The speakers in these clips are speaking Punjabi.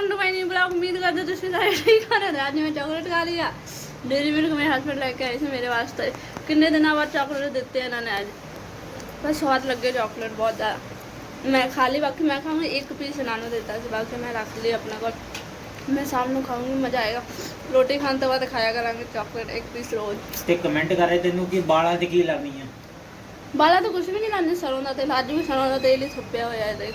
Welcome to my new blog उम्मीद करते ਤੁਸੀਂ ਸਾਰੇ ਠੀਕ ਹੋ आज मैं चॉकलेट खा लिया डेरी मिल्क मेरे हस्बैंड लेके आए थे मेरे वास्ते कितने दिन बाद चॉकलेट देते हैं इन्होंने आज बस स्वाद लगे चॉकलेट बहुत ज़्यादा मैं खा ली बाकी मैं खाऊंगी एक पीस इन्होंने देता है बाकी मैं रख ली अपने को मैं शाम ਨੂੰ ਖਾਉਂਗੀ ਮਜ਼ਾ ਆਏਗਾ ਰੋਟੀ ਖਾਣ ਤੋਂ ਬਾਅਦ ਖਾਇਆ ਕਰਾਂਗੇ ਚਾਕਲੇਟ ਇੱਕ ਪੀਸ ਰੋਜ਼ ਤੇ ਕਮੈਂਟ ਕਰ ਰਹੇ ਤੈਨੂੰ ਕਿ ਬਾਲਾਂ ਤੇ ਕੀ ਲਾਉਣੀ ਆ ਬਾਲਾ ਤਾਂ ਕੁਝ ਵੀ ਨਹੀਂ ਲਾਉਂਦੇ ਸਰੋਂ ਦਾ ਤੇਲ ਅੱਜ ਵੀ ਸਰੋਂ ਦਾ ਤੇਲ ਹੀ ਥੁੱਪਿਆ ਹੋਇਆ ਹੈ ਦੇਖ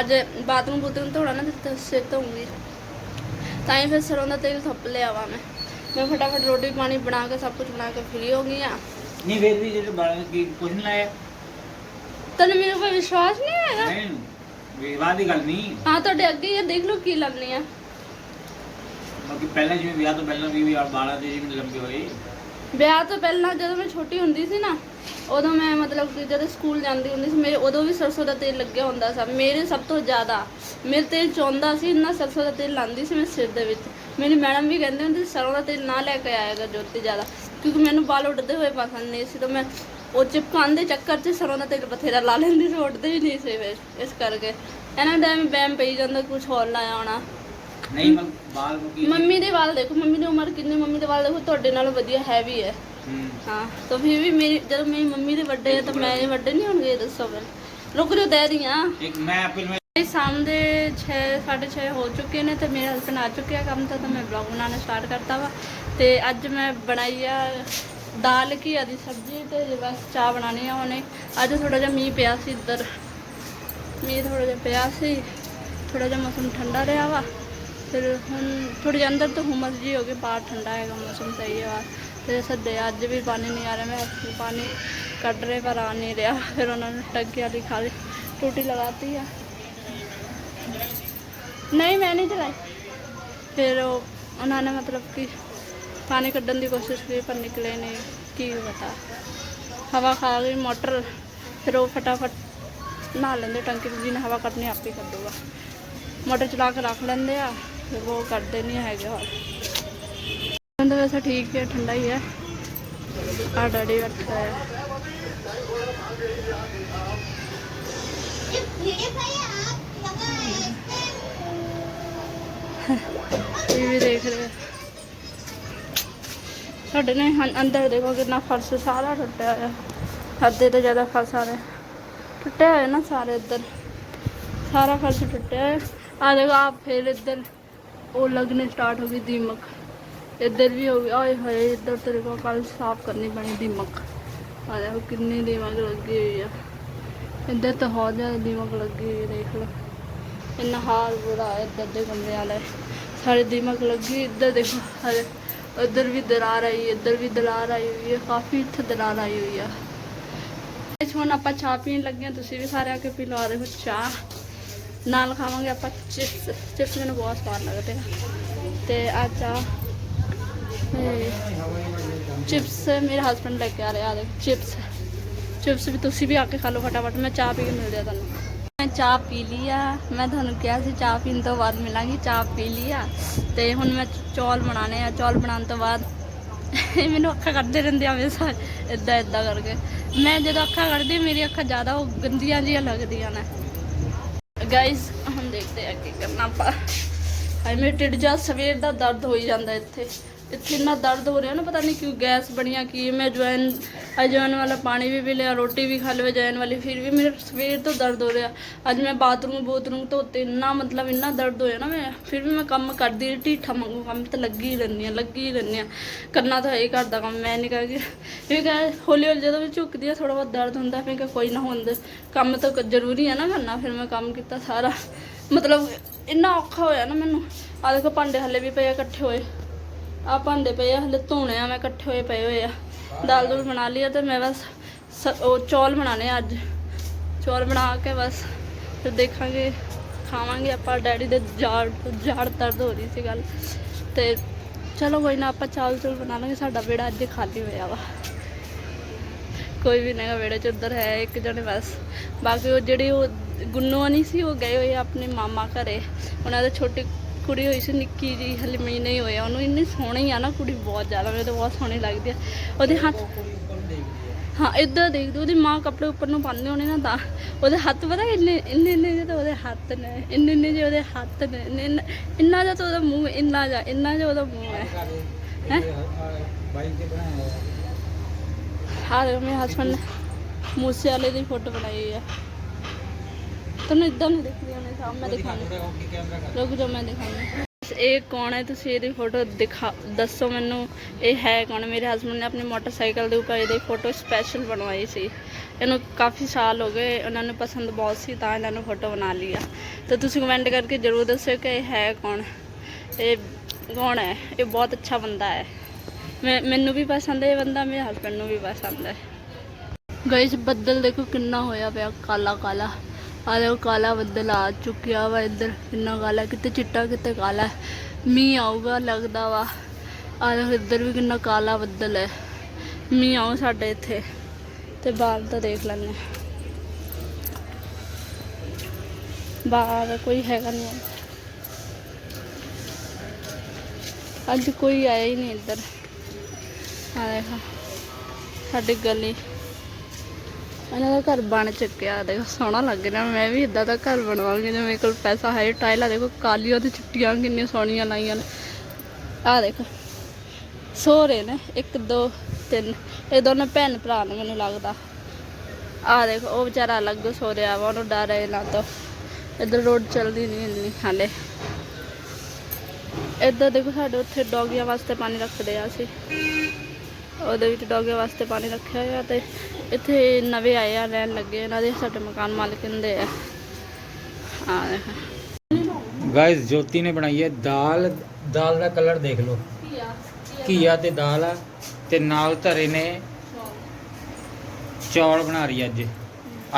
ਅੱਜ ਬਾਥਰੂਮ ਬੂਥਰੂਮ ਧੋਣਾ ਨਾ ਤੇ ਸਿਰ ਧੋਉਂਗੀ ਤਾਂ ਹੀ ਫਿਰ ਸਰੋਂ ਦਾ ਤੇਲ ਥੁੱਪ ਲਿਆ ਵਾ ਮੈਂ। ਮੈਂ ਫਟਾਫਟ ਰੋਟੀ ਪਾਣੀ ਬਣਾ ਕੇ ਸਭ ਕੁਝ ਬਣਾ ਕੇ ਫ੍ਰੀ ਹੋ ਗਈ ਆ। ਨਹੀਂ ਫਿਰ ਵੀ ਜਿਹੜੇ ਬਾਲਾਂ ਕੀ ਕੁਝ ਨਹੀਂ ਲਾਇਆ। ਤੈਨੂੰ ਮੇਰੇ ਉੱਪਰ ਵਿਸ਼ਵਾਸ ਨਹੀਂ ਹੈਗਾ? ਨਹੀਂ ਵਿਵਾਹ ਦੀ ਗੱਲ ਨਹੀਂ। ਹਾਂ ਤੁਹਾਡੇ ਅੱਗੇ ਹੀ ਆ ਦੇਖ ਲਓ ਕੀ ਲਾਉਂਦੀ ਆ। ਬਾਕੀ ਪਹਿਲਾਂ ਜਿਵੇਂ ਵਿਆਹ ਤੋਂ ਪਹਿਲਾਂ ਵੀ ਵੀ ਬਾਲਾਂ ਦੇ ਜਿਵੇਂ ਲੰਬੇ ਹੋਏ। ਵਿਆਹ ਤੋਂ ਪਹਿਲਾਂ ਜਦੋਂ ਮੈਂ ਛੋਟੀ ਹੁੰਦੀ ਸੀ ਨਾ ਉਦੋਂ ਮੈਂ ਮਤਲਬ ਕਿ ਜਦੋਂ ਸਕੂਲ ਜਾਂਦੀ ਹੁੰਦੀ ਸੀ ਮੇਰੇ ਉਦੋਂ ਵੀ ਸਰਸੋਂ ਦਾ ਤੇਲ ਲੱਗਿਆ ਹੁੰਦਾ ਸੀ। ਮੇਰੇ ਸਭ ਤੋਂ ਜ਼ਿਆਦਾ ਮੇਰੇ ਤੇਲ ਚੌਂਦਾ ਸੀ ਇੰਨਾ ਸਰਸੋਂ ਦਾ ਤੇਲ ਲਾਉਂਦੀ ਸੀ ਮੈਂ ਸਿਰ ਦੇ ਵਿੱਚ। ਮੇਰੀ ਮੈਡਮ ਵੀ ਕਹਿੰਦੇ ਹੁੰਦੇ ਸੀ ਸਰੋਂ ਦਾ ਤੇਲ ਨਾ ਲੈ ਕੇ ਆਏਗਾ ਜੋਤੀ ਜ਼ਿਆਦਾ ਕਿਉਂਕਿ ਮੈਨੂੰ ਵਾਲ ਉੱਡਦੇ ਹੋਏ ਪਸੰਦ ਨਹੀਂ ਸੀ। ਤਾਂ ਮੈਂ ਉਹ ਚਿਪਕਾਉਣ ਦੇ ਚੱਕਰ 'ਚ ਸਰੋਂ ਦਾ ਤੇਲ ਬਥੇਰਾ ਲਾ ਲੈਂਦੀ ਸੀ ਉੱਡਦੇ ਹੀ ਨਹੀਂ ਸੀ ਫਿਰ ਇਸ ਕਰਕੇ। ਇਹਨਾਂ ਟਾਈਮ ਬੈਮ ਪਈ ਜਾਂਦਾ ਕੁਝ ਹੋਰ ਲਾਇਆ ਹੋਣਾ। ਨਹੀਂ ਬਾਲ ਮੰਮੀ ਦੇ ਵਾਲ ਦੇਖੋ ਮੰਮੀ ਦੀ ਉਮਰ ਕਿੰਨੀ ਮੰਮੀ ਦੇ ਵਾਲ ਦੇਖੋ ਤੁਹਾਡੇ ਨਾਲੋਂ ਵਧੀਆ ਹੈਵੀ ਹੈ। ਹੂੰ ਤਾਂ ਫਿਰ ਵੀ ਮੇਰੀ ਜਦੋਂ ਮੇਰੀ ਮੰਮੀ ਦੇ ਵੱਡੇ ਆ ਤਾਂ ਮੈਂ ਵੱਡੇ ਨਹੀਂ ਹੋਣਗੇ ਦੱਸੋ ਫਿਰ। ਰੁਕ ਦੇ ਰਹੀ ਇੱਕ ਮੈਂ ਇਹ ਸ਼ਾਮ ਦੇ 6 6:30 ਹੋ ਚੁੱਕੇ ਨੇ ਤੇ ਮੇਰੇ ਹਸਬੰਡ ਆ ਚੁੱਕੇ ਆ ਕੰਮ ਤੋਂ ਤਾਂ ਮੈਂ ਵਲੌਗ ਬਣਾਉਣਾ ਸਟਾਰਟ ਕਰਤਾ ਵਾ। ਤੇ ਅੱਜ ਮੈਂ ਬਣਾਈ ਆ ਦਾਲ ਘੀਆ ਦੀ ਸਬਜ਼ੀ ਤੇ ਬਸ ਚਾਹ ਬਣਾਉਣੀ ਆ ਉਹਨੇ ਅੱਜ ਥੋੜਾ ਜਿਹਾ ਮੀਂਹ ਪਿਆ ਸੀ ਇੱਧਰ। ਮੀਂਹ ਥੋੜਾ ਜਿਹਾ ਪਿਆ ਸੀ ਥੋੜਾ ਜਿਹਾ ਮੌਸਮ ਠੰਡਾ ਰਿਹਾ ਵਾ। ਫਿਰ ਹੁਣ ਥੋੜੀ ਜਿਹੀ ਅੰਦਰ ਤੋਂ ਹੁਮਸ ਜੀ ਹੋ ਗਈ ਬਾਹਰ ਠੰਡਾ ਹੈਗਾ ਮੌਸਮ ਸਹੀ ਹੈ ਤੇ ਸੱਦੇ, ਅੱਜ ਵੀ ਪਾਣੀ ਨਹੀਂ ਆ ਰਿਹਾ, ਮੈਂ ਪਾਣੀ ਕੱਢ ਰਹੇ, ਪਰ ਆ ਨਹੀਂ ਰਿਹਾ। ਫਿਰ ਉਹਨਾਂ ਨੇ ਟੱਕੀ ਵਾਲੀ ਖਾਲੀ ਟੂਟੀ ਲਗਾਤੀ ਆ। ਨਹੀਂ, ਮੈਂ ਨਹੀਂ ਚਲਾਈ। ਫਿਰ ਉਹਨਾਂ ਨੇ ਮਤਲਬ ਕਿ ਪਾਣੀ ਕੱਢਣ ਦੀ ਕੋਸ਼ਿਸ਼ ਕੀਤੀ, ਪਰ ਨਿਕਲੇ ਨਹੀਂ। ਕੀ ਪਤਾ। ਹਵਾ ਖਾ ਗਈ, ਮੋਟਰ, ਫਿਰ ਉਹ ਫਟਾਫਟ ਨਹਾ ਲੈਂਦੇ, ਟੰਕੀ ਤੋਂ ਜਿਹਨੇ ਹਵਾ ਕੱਢਣੀ, ਆਪੇ ਕੱਢੂਗਾ। ਮੋਟਰ ਚਲਾ ਕੇ ਰੱਖ ਲੈਂਦੇ ਆ, ਫਿਰ ਉਹ ਕੱਢਦੇ ਨਹੀਂ ਹੈਗੇ ਹੋਰ। ਹੁਣ ਤਾਂ ਵੈਸੇ ਠੀਕ ਹੈ, ਠੰਡਾ ਹੀ ਹੈ। ਆ ਡੈਡੀ ਬੈਠਾ ਹੈ ਇਹ ਵੀ ਸਾਡੇ ਨੇ ਅੰਦਰ ਦੇਖੋ ਕਿੰਨਾ ਫਰਸ਼, ਸਾਰਾ ਟੁੱਟਿਆ ਹੋਇਆ। ਅੱਧੇ ਤੋਂ ਜ਼ਿਆਦਾ ਫਰਸ਼ ਸਾਰੇ ਟੁੱਟਿਆ ਹੋਇਆ ਨਾ ਸਾਰੇ ਇੱਧਰ। ਸਾਰਾ ਫਰਸ਼ ਟੁੱਟਿਆ ਹੋਇਆ। ਆ ਦੇਖੋ ਆ ਫਿਰ ਇੱਧਰ ਉਹ ਲੱਗਣੇ ਸਟਾਰਟ ਹੋ ਗਈ ਦੀਮਕ। ਇੱਧਰ ਵੀ ਹੋ ਗਈ। ਆਏ ਹੋਏ, ਇੱਧਰ ਤੇ ਦੇਖੋ ਕੱਲ ਸਾਫ਼ ਕਰਨੀ ਬਣੀ ਦੀਮਕ। ਆ ਦੇਖੋ ਕਿੰਨੀ ਦੀਮਕ ਲੱਗੀ ਹੋਈ ਆ। ਇੱਧਰ ਤਾਂ ਬਹੁਤ ਜ਼ਿਆਦਾ ਦੀਮਕ ਲੱਗੀ ਹੋਈ ਦੇਖ ਲਓ। ਇੰਨਾ ਹਾਲ ਬੁਰਾ ਹੈ ਇੱਧਰ ਦੇ ਕਮਰੇ ਵਾਲੇ। ਸਾਰੇ ਦੀਮਕ ਲੱਗੀ ਇੱਧਰ ਦੇਖੋ ਹਰੇ ਉੱਧਰ ਵੀ ਦਰਾਰ ਆਈ, ਇੱਧਰ ਵੀ ਦਰਾਰ ਆਈ ਹੋਈ ਹੈ ਕਾਫੀ ਇੱਥੇ ਦਰਾਰ ਆਈ ਹੋਈ ਆ। ਇਸ ਹੁਣ ਆਪਾਂ ਚਾਹ ਪੀਣ ਲੱਗੇ ਹਾਂ। ਤੁਸੀਂ ਵੀ ਸਾਰੇ ਆ ਕੇ ਪੀ ਲਓ ਰਹੇ ਹੋ ਚਾਹ। ਨਾਲ ਖਾਵਾਂਗੇ ਆਪਾਂ ਚਿਪਸ। ਚਿਪਸ ਮੈਨੂੰ ਬਹੁਤ ਸਵਾਦ ਲੱਗਦੇ ਆ। ਤੇ ਆ ਚਾਹ ਤੇ ਚਿਪਸ ਮੇਰੇ ਹਸਬੰਡ ਲੈ ਕੇ ਆ ਰਹੇ ਦੇਖੋ, ਚਿਪਸ। ਚਿਪਸ ਵੀ ਤੁਸੀਂ ਵੀ ਆ ਕੇ ਖਾ ਲਓ ਫਟਾਫਟ, ਮੈਂ ਚਾਹ ਪੀ ਕੇ ਮਿਲਦੇ ਆ ਤੁਹਾਨੂੰ। ਮੈਂ ਚਾਹ ਪੀ ਲਈ ਆ, ਮੈਂ ਤੁਹਾਨੂੰ ਕਿਹਾ ਸੀ ਚਾਹ ਪੀਣ ਤੋਂ ਬਾਅਦ ਮਿਲਾਂਗੀ, ਚਾਹ ਪੀ ਲਈ ਆ। ਤੇ ਹੁਣ ਮੈਂ ਚੌਲ ਬਣਾਉਣੇ ਆ, ਚੌਲ ਬਣਾਉਣ ਤੋਂ ਬਾਅਦ ਇਹ ਮੈਨੂੰ ਅੱਖਾਂ ਕੱਢਦੇ ਰਹਿੰਦੇ ਆ ਹਮੇਸ਼ਾ ਇਦਾਂ ਇਦਾਂ ਕਰਕੇ। ਮੈਂ ਜਦੋਂ ਅੱਖਾਂ ਕੱਢਦੀ ਮੇਰੀ ਅੱਖਾਂ ਜ਼ਿਆਦਾ ਉਹ ਗੰਦੀਆਂ ਜਿਹੀਆਂ ਲੱਗਦੀਆਂ ਨੇ। ਗਾਇਸ ਹੁਣ ਦੇਖਦੇ ਆ ਕੀ ਕਰਨਾ ਆਪਾਂ। ਹਾਏ ਮੇਰੇ ਢਿੱਡ ਜਾ ਸਵੇਰ ਦਾ ਦਰਦ ਹੋਈ ਜਾਂਦਾ ਇੱਥੇ। ਇੱਥੇ ਇੰਨਾ ਦਰਦ ਹੋ ਰਿਹਾ ਨਾ, ਪਤਾ ਨਹੀਂ ਕਿਉਂ ਗੈਸ ਬਣਿਆ ਕੀ ਮੈਂ ਜਵੈਨ ਅਜਵਾਇਨ ਵਾਲਾ ਪਾਣੀ ਵੀ ਪੀ ਲਿਆ ਰੋਟੀ ਵੀ ਖਾ ਲਈ ਅਜਵਾਇਨ ਵਾਲੀ, ਫਿਰ ਵੀ ਮੇਰੇ ਸਵੇਰ ਤੋਂ ਦਰਦ ਹੋ ਰਿਹਾ। ਅੱਜ ਮੈਂ ਬਾਥਰੂਮ, ਬੂਥਰੂਮ ਧੋਤੇ, ਇੰਨਾ ਮਤਲਬ ਇੰਨਾ ਦਰਦ ਹੋਇਆ ਨਾ ਮੈਂ, ਫਿਰ ਵੀ ਮੈਂ ਕੰਮ ਕਰਦੀ ਰਹੀ, ਢੀਠਾ ਮੰਗੂ, ਕੰਮ ਤਾਂ ਲੱਗੀ ਹੀ ਰਹਿੰਦੀ ਹਾਂ, ਲੱਗੀ ਹੀ ਰਹਿੰਦੀ ਹਾਂ। ਕਰਨਾ ਤਾਂ ਇਹ ਘਰ ਦਾ ਕੰਮ, ਮੈਂ ਨਹੀਂ ਕਰਦੀ ਇਹ ਕਹੇ ਹੌਲੀ ਹੌਲੀ ਜਦੋਂ ਵੀ ਝੁਕਦੀ ਆ ਥੋੜਾ ਬਹੁਤ ਦਰਦ ਹੁੰਦਾ ਫਿਰ ਕਿ ਕੋਈ ਨਾ ਹੁੰਦਾ ਕੰਮ ਤਾਂ ਕ- ਜ਼ਰੂਰੀ ਹੈ ਨਾ ਕਰਨਾ ਫਿਰ ਮੈਂ ਕੰਮ ਕੀਤਾ ਸਾਰਾ। ਮਤਲਬ ਇੰਨਾ ਔਖਾ ਹੋਇਆ ਨਾ ਮੈਨੂੰ ਆ ਦੇਖੋ ਭਾਂਡੇ ਹਲੇ ਵੀ ਪਏ ਇਕੱਠੇ ਹੋਏ। ਆ ਭਾਂਡੇ ਪਏ ਆ, ਹਲੇ ਧੋਣੇ ਆ, ਮੈਂ ਇਕੱਠੇ ਹੋਏ ਪਏ ਹੋਏ ਆ। ਦਾਲ ਦੂਲ ਬਣਾ ਲਈ ਆ ਤੇ ਮੈਂ ਬਸ ਸ- ਉਹ ਚੌਲ ਬਣਾਣੇ ਆ ਅੱਜ। ਚੌਲ ਬਣਾ ਕੇ ਬਸ ਫਿਰ ਦੇਖਾਂਗੇ, ਖਾਵਾਂਗੇ। ਆਪਾਂ ਡੈਡੀ ਦੇ ਜਾੜ ਜਾੜ ਦਰਦ ਹੋ ਰਹੀ ਸੀ ਗੱਲ। ਤੇ ਚਲੋ ਕੋਈ ਨਾ, ਆਪਾਂ ਚਾਵਲ ਚੂਲ ਬਣਾ ਲਾਂਗੇ। ਸਾਡਾ ਵਿਹੜਾ ਅੱਜ ਖਾਲੀ ਹੋਇਆ ਵਾ। ਕੋਈ ਵੀ ਨਹੀਂ ਵਿਹੜੇ ਚ ਉੱਧਰ ਹੈ, ਇੱਕ ਜਣੇ ਬਸ। ਬਾਕੀ ਉਹ ਜਿਹੜੀ ਉਹ ਗੁੰਨੋ ਨਹੀਂ ਸੀ, ਉਹ ਗਏ ਹੋਏ ਆ ਆਪਣੇ ਮਾਮਾ ਘਰੇ। ਉਹਨਾਂ ਦੇ ਛੋਟੀ ਕੁੜੀ ਹੋਈ ਸੀ ਨਿੱਕੀ ਜੀ ਹਲੇ ਮਹੀਨੇ ਹੀ ਹੋਇਆ। ਉਹਨੂੰ ਇੰਨੀ ਸੋਹਣੀ ਆ ਨਾ ਕੁੜੀ ਬਹੁਤ ਜ਼ਿਆਦਾ ਮੈਨੂੰ ਤਾਂ ਬਹੁਤ ਸੋਹਣੀ ਲੱਗਦੀ ਆ। ਉਹਦੇ ਹੱਥ ਹਾਂ ਇੱਦਾਂ ਦੇਖ ਦੋ ਉਹਦੀ ਮਾਂ ਕੱਪੜੇ ਉੱਪਰ ਨੂੰ ਪਾਉਂਦੇ ਹੋਣੇ ਨਾ ਤਾਂ। ਉਹਦੇ ਹੱਥ ਪਤਾ ਇੰਨੇ ਇੰਨੇ ਇੰਨੇ ਜਿਹੇ ਤਾਂ ਉਹਦੇ ਹੱਥ ਨੇ ਇੰਨੇ ਇੰਨੇ ਜਿਹੇ ਉਹਦੇ ਹੱਥ ਨੇ ਇੰਨੇ- ਜਿਹਾ ਤਾਂ ਉਹਦਾ ਮੂੰਹ ਇੰਨਾ ਜਿਹਾ ਇੰਨਾ ਜਿਹਾ ਉਹਦਾ ਮੂੰਹ ਹੈ। ਹੈਂ? ਬਾਈਕ ਤੇ ਬਣਾਇਆ। ਹਾਂ ਦੇਖੋ ਮੇਰੇ ਹਸਬੰਡ ਨੇ ਮੂਸੇ ਵਾਲੇ ਦੀ ਫੋਟੋ ਬਣਾਈ ਹੋਈ ਹੈ ਤੁਹਾਨੂੰ ਇਦਾਂ ਨਹੀਂ ਦਿਖਦੀ ਉਹਨੇ ਸਾਹਮਣੇ ਮੈਂ ਦਿਖਾਉਂਦੀ। ਕੈਮਰਾ ਕਰ ਰੁਕ ਜਾਓ, ਮੈਂ ਦਿਖਾਉਂਦੀ। ਇਹ ਕੌਣ ਹੈ? ਤੁਸੀਂ ਇਹਦੀ ਫੋਟੋ ਦਿਖਾ, ਦੱਸੋ ਮੈਨੂੰ, ਇਹ ਹੈ ਕੌਣ? ਮੇਰੇ ਹਸਬੰਡ ਨੇ ਆਪਣੇ ਮੋਟਰਸਾਈਕਲ ਦੇ ਉੱਪਰ ਇਹਦੀ ਫੋਟੋ ਸਪੈਸ਼ਲ ਬਣਵਾਈ ਸੀ। ਇਹਨੂੰ ਕਾਫੀ ਸਾਲ ਹੋ ਗਏ, ਉਹਨਾਂ ਨੂੰ ਪਸੰਦ ਬਹੁਤ ਸੀ, ਤਾਂ ਇਹਨਾਂ ਨੂੰ ਫੋਟੋ ਬਣਾ ਲਿਆ। ਤੇ ਤੁਸੀਂ ਕਮੈਂਟ ਕਰਕੇ ਜ਼ਰੂਰ ਦੱਸਿਓ ਕਿ ਇਹ ਹੈ ਕੌਣ? ਇਹ ਕੌਣ ਹੈ? ਇਹ ਬਹੁਤ ਅੱਛਾ ਬੰਦਾ ਹੈ। ਮੈਂ, ਮੈਨੂੰ ਵੀ ਪਸੰਦ ਹੈ ਇਹ ਬੰਦਾ, ਮੇਰੇ ਹਸਬੰਡ ਨੂੰ ਵੀ ਪਸੰਦ ਹੈ। ਗਾਇਸ ਬੱਦਲ ਦੇਖੋ ਕਿੰਨਾ ਹੋਇਆ ਪਿਆ ਕਾਲਾ ਕਾਲਾ ਆ ਦੇਖੋ ਕਾਲਾ ਬੱਦਲ ਆ ਚੁੱਕਿਆ ਵਾ ਇੱਧਰ। ਕਿੰਨਾ ਕਾਲਾ, ਕਿਤੇ ਚਿੱਟਾ, ਕਿਤੇ ਕਾਲਾ। ਮੀਂਹ ਆਊਗਾ, ਲੱਗਦਾ ਵਾ। ਆ ਦੇਖੋ ਇੱਧਰ ਵੀ ਕਿੰਨਾ ਕਾਲਾ ਬੱਦਲ ਹੈ। ਮੀਂਹ ਆਉ ਸਾਡੇ ਇੱਥੇ। ਤੇ ਬਾਹਰ ਤਾਂ ਦੇਖ ਲੈਂਦੇ ਬਾਹਰ ਕੋਈ ਹੈਗਾ ਨਹੀਂ ਅੱਜ ਕੋਈ ਆਇਆ ਹੀ ਨਹੀਂ ਇੱਧਰ। ਆ ਦੇਖੋ, ਸਾਡੀ ਗਲੀ। ਇਹਨਾਂ ਦਾ ਘਰ ਬਣ ਚੁੱਕਿਆ, ਦੇਖੋ ਸੋਹਣਾ ਲੱਗ ਰਿਹਾ, ਮੈਂ ਵੀ ਇਦਾਂ ਦਾ ਘਰ ਬਣਵਾਉਂਗੀ ਜੇ ਮੇਰੇ ਕੋਲ ਪੈਸਾ ਹੈ ਟਾਈਲਾਂ ਦੇਖੋ ਕਾਲੀਆਂ ਤੇ ਚਿੱਟੀਆਂ ਕਿੰਨੀਆਂ ਸੋਹਣੀਆਂ ਲਾਈਆਂ ਨੇ। ਆਹ ਦੇਖੋ ਸੋ ਨੇ 1 2 3 ਇਹ ਦੋਨੇ ਭੈਣ ਭਰਾ ਨੇ ਮੈਨੂੰ ਲੱਗਦਾ। ਆਹ ਦੇਖੋ, ਉਹ ਵਿਚਾਰਾ ਅਲੱਗ ਸੋ ਰਿਹਾ ਵਾ ਉਹਨੂੰ ਡਰ ਹੈ ਨਾ ਤਾਂ। ਇੱਧਰ ਰੋਡ ਚੱਲਦੀ ਨਹੀਂ ਇੰਨੀ, ਹਾਲੇ। ਇੱਧਰ ਦੇਖੋ, ਸਾਡੇ ਉੱਥੇ ਡੌਗੀਆਂ ਵਾਸਤੇ ਪਾਣੀ ਰੱਖਦੇ ਆ ਅਸੀਂ। ਉਹਦੇ ਵਿੱਚ ਡੌਗੀਆਂ ਵਾਸਤੇ ਪਾਣੀ ਰੱਖਿਆ ਹੋਇਆ ਤੇ ਇੱਥੇ ਨਵੇਂ ਆਏ ਆ, ਰਹਿਣ ਲੱਗੇ ਇਹਨਾਂ ਦੇ ਸਾਡੇ ਮਕਾਨ ਮਾਲਕ ਹੁੰਦੇ ਆ। ਆ ਗਾਇਸ ਜੋਤੀ ਨੇ ਬਣਾਈ ਹੈ ਦਾਲ। ਦਾਲ ਦਾ ਕਲਰ ਦੇਖ ਲਓ। ਘੀਆ ਤੇ ਦਾਲ ਆ ਤੇ ਨਾਲ ਧਰੇ ਨੇ ਚੌਲ ਬਣਾ ਰਹੀ ਅੱਜ।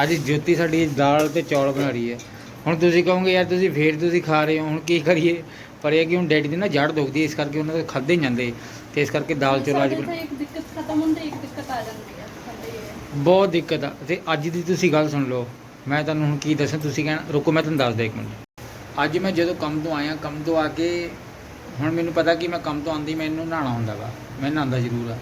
ਅੱਜ ਜੋਤੀ ਸਾਡੀ ਦਾਲ ਤੇ ਚੌਲ ਬਣਾ ਰਹੀ ਹੈ। ਹੁਣ ਤੁਸੀਂ ਕਹੋਗੇ, ਯਾਰ ਤੁਸੀਂ ਫੇਰ ਤੁਸੀਂ ਖਾ ਰਹੇ ਹੋ, ਹੁਣ ਕੀ ਕਰੀਏ? ਪਰ ਇਹ ਕਿ ਹੁਣ ਡੈਡੀ ਦੀ ਨਾ ਜੜ ਦੁਖਦੀ ਇਸ ਕਰਕੇ ਉਹਨਾਂ ਦੇ ਖਾਦੇ ਨਹੀਂ ਜਾਂਦੇ। ਤੇ ਇਸ ਕਰਕੇ ਦਾਲ ਚੌਲ ਅੱਜ ਸਾਡੇ ਇੱਕ ਦਿੱਕਤ ਖਤਮ ਹੁੰਦੀ ਇੱਕ ਦਿੱਕਤ ਆ ਜਾਂਦੀ ਹੈ ਸਾਡੇ ਇਹ। ਬਹੁਤ ਦਿੱਕਤ ਆ। ਤੇ ਅੱਜ ਦੀ ਤੁਸੀਂ ਗੱਲ ਸੁਣ ਲਓ। ਮੈਂ ਤੁਹਾਨੂੰ ਹੁਣ ਕੀ ਦੱਸਾਂ ਤੁਸੀਂ ਕਹਿਣਾ ਰੁਕੋ ਮੈਂ ਤੁਹਾਨੂੰ ਦੱਸਦਾ ਇੱਕ ਮਿੰਟ। ਅੱਜ ਮੈਂ ਜਦੋਂ ਕੰਮ ਤੋਂ ਆਇਆ ਕੰਮ ਤੋਂ ਆ ਕੇ ਹੁਣ ਮੈਨੂੰ ਪਤਾ ਕਿ ਮੈਂ ਕੰਮ ਤੋਂ ਆਂਦੀ ਮੈਨੂੰ ਨਹਾਉਣਾ ਹੁੰਦਾ ਵਾ। ਮੈਂ ਨਹਾਉਂਦਾ ਜ਼ਰੂਰ ਆ।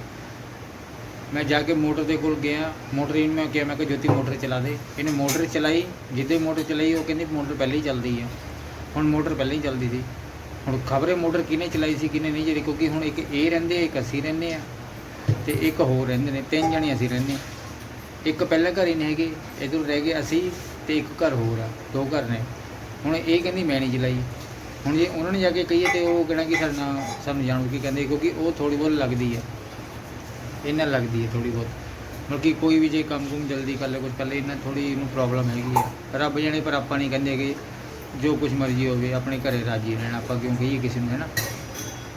ਮੈਂ ਜਾ ਕੇ ਮੋਟਰ ਦੇ ਕੋਲ ਗਿਆ। ਮੋਟਰ ਇਹਨੂੰ ਮੈਂ ਕਿਹਾ ਮੈਂ ਕਿ ਜੋਤੀ ਮੋਟਰ ਚਲਾ ਦੇ। ਇਹਨੇ ਮੋਟਰ ਚਲਾਈ ਜਿੱਦੇ ਮੋਟਰ ਚਲਾਈ ਉਹ ਕਹਿੰਦੀ ਮੋਟਰ ਪਹਿਲਾਂ ਹੀ ਚੱਲਦੀ ਆ। ਹੁਣ ਮੋਟਰ ਪਹਿਲਾਂ ਹੀ ਚੱਲਦੀ ਸੀ। ਹੁਣ ਖਬਰੇ ਮੋਟਰ ਕਿਹਨੇ ਚਲਾਈ ਸੀ ਕਿਹਨੇ ਨਹੀਂ ਜਿਹੜੀ ਕਿਉਂਕਿ ਹੁਣ ਇੱਕ ਇਹ ਰਹਿੰਦੇ ਆ, ਇੱਕ ਅਸੀਂ ਰਹਿੰਦੇ ਆ ਤੇ ਇੱਕ ਹੋਰ ਰਹਿੰਦੇ ਨੇ ਤਿੰਨ ਜਣੇ ਅਸੀਂ ਰਹਿੰਦੇ ਹਾਂ। ਇੱਕ ਪਹਿਲਾਂ ਘਰ ਹੀ ਨਹੀਂ ਹੈਗੇ ਇਧਰ ਰਹਿ ਗਏ ਅਸੀਂ ਤੇ ਇੱਕ ਘਰ ਹੋਰ ਆ ਦੋ ਘਰ ਨੇ। ਹੁਣ ਇਹ ਕਹਿੰਦੀ ਮੈਂ ਨਹੀਂ ਚਲਾਈ। ਹੁਣ ਜੇ ਉਹਨਾਂ ਨੇ ਜਾ ਕੇ ਕਹੀਏ ਤੇ ਉਹ ਕਹਿਣਾ ਕਿ ਸਾਡੇ ਨਾਲ ਸਾਨੂੰ ਜਾਣੂ ਕੀ ਕਹਿੰਦੇ ਕਿਉਂਕਿ ਉਹ ਥੋੜੀ ਬਹੁਤ ਲੱਗਦੀ ਹੈ ਇਹਨਾਂ ਲੱਗਦੀ ਹੈ ਥੋੜੀ ਬਹੁਤ। ਮਤਲਬ ਕਿ ਕੋਈ ਵੀ ਜੇ ਕੰਮ ਕੁਮ ਜਲਦੀ ਕਰ ਲੈ ਕੁਝ ਕਰ ਲੈ ਇਹਨਾਂ ਥੋੜੀ ਇਹਨੂੰ ਪ੍ਰੋਬਲਮ ਹੈਗੀ ਹੈ ਰੱਬ ਜਾਣੇ ਪਰ ਆਪਾਂ ਨਹੀਂ ਕਹਿੰਦੇ ਕਿ ਜੋ ਕੁਝ ਮਰਜ਼ੀ ਹੋਵੇ ਆਪਣੇ ਘਰੇ ਰਾਜੀ ਰਹਿਣਾ ਆਪਾਂ ਕਿਉਂ ਕਹੀਏ ਕਿਸੇ ਨੂੰ ਹੈ ਨਾ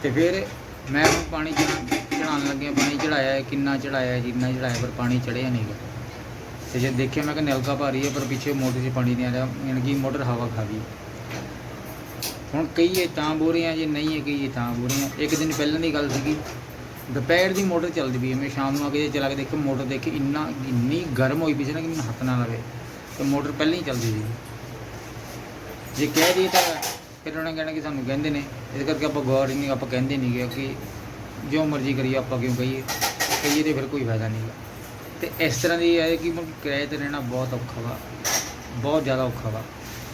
ਤੇ ਫਿਰ ਮੈਂ ਹੁਣ ਪਾਣੀ ਚੜਾਉਣ ਲੱਗਿਆ ਪਾਣੀ ਚੜਾਇਆ ਕਿੰਨਾ ਚੜਾਇਆ ਹੈ, ਜਿੰਨਾ ਚੜਾਇਆ ਪਰ ਪਾਣੀ ਚੜਿਆ ਨਹੀਂ ਗਾ ਤੇ ਜਦ ਦੇਖਿਆ ਮੈਂ ਕਿ ਨਲਕਾ ਭਾਰੀ ਹੈ ਪਰ ਪਿੱਛੇ ਮੋਟਰ 'ਚ ਪਾਣੀ ਨਹੀਂ ਆ ਰਿਹਾ ਯਾਨੀ ਕਿ ਮੋਟਰ ਹਵਾ ਖਾ ਗਈ। ਹੁਣ ਕਹੀਏ ਤਾਂ ਬੋਰੀਆਂ ਜੇ ਨਹੀਂ ਹੈ ਕਹੀਏ ਤਾਂ ਬੋਰੀਆਂ ਇੱਕ ਦਿਨ ਪਹਿਲਾਂ ਦੀ ਗੱਲ ਸੀਗੀ ਦੁਪਹਿਰ ਦੀ ਮੋਟਰ ਚੱਲਦੀ ਪਈ ਹੈ ਮੈਂ ਸ਼ਾਮ ਨੂੰ ਆ ਕੇ ਜੇ ਚਲਾ ਕੇ ਦੇਖਿਆ ਮੋਟਰ ਦੇਖੀ ਇੰਨਾ ਇੰਨੀ ਗਰਮ ਹੋਈ ਪਈ ਸੀ ਨਾ ਕਿ ਮੈਨੂੰ ਹੱਥ ਨਾ ਲਵੇ। ਤੇ ਮੋਟਰ ਪਹਿਲਾਂ ਹੀ ਚੱਲਦੀ ਸੀ ਜੇ ਕਹਿ ਦਈਏ ਤਾਂ ਫਿਰ ਉਹਨਾਂ ਨੇ ਕਹਿਣਾ ਕਿ ਸਾਨੂੰ ਕਹਿੰਦੇ ਨੇ, ਇਸ ਕਰਕੇ ਆਪਾਂ ਗੌਰ ਹੀ ਨਹੀਂ ਆਪਾਂ ਕਹਿੰਦੇ ਨਹੀਂ ਗੇ ਕਿ ਜੋ ਮਰਜ਼ੀ ਕਰੀਏ, ਆਪਾਂ ਕਿਉਂ ਕਹੀਏ? ਕਹੀਏ ਤੇ ਫਿਰ ਕੋਈ ਫਾਇਦਾ ਨਹੀਂ ਗਾ। ਤੇ ਇਸ ਤਰ੍ਹਾਂ ਦੀ ਹੈ ਕਿ ਮਤਲਬ ਕਿਰਾਏ ਤੇ ਰਹਿਣਾ ਬਹੁਤ ਔਖਾ ਵਾ, ਬਹੁਤ ਜ਼ਿਆਦਾ ਔਖਾ ਵਾ।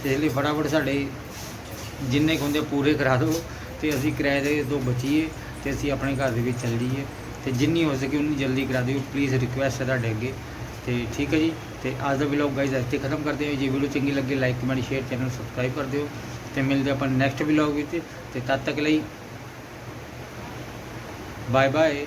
ਇਸ ਲਈ ਫਟਾਫਟ ਸਾਡੇ ਜਿੰਨੇ ਕੁ ਹੁੰਦੇ ਆ ਪੂਰੇ ਕਰਾ ਦਿਓ ਤੇ ਅਸੀਂ ਕਿਰਾਏ ਦੇ ਤੋਂ ਬਚੀਏ ਤੇ ਅਸੀਂ ਆਪਣੇ ਘਰ ਦੇ ਵਿੱਚ ਚੱਲ ਜਾਈਏ। ਤੇ ਜਿੰਨੀ ਹੋ ਸਕੇ ਉਨੀ ਜਲਦੀ ਕਰਾ ਦਿਓ। ਪਲੀਜ਼ ਰਿਕੁਐਸਟ ਹੈ ਤੁਹਾਡੇ ਅੱਗੇ। ਤੇ ਠੀਕ ਹੈ ਜੀ। ਤੇ ਅੱਜ ਦਾ ਵਲੌਗ ਗਾਇਜ਼ ਇੱਥੇ ਖਤਮ ਕਰਦੇ ਹਾਂ। ਜੇ ਵੀਡੀਓ ਚੰਗੀ ਲੱਗੇ like comment share channel subscribe ਕਰ ਦਿਓ। ਤੇ ਮਿਲਦੇ ਆਪਾਂ ਨੈਕਸਟ ਵਲੌਗ ਵਿੱਚ। ਤੇ ਤਦ ਤੱਕ ਲਈ ਬਾਏ ਬਾਏ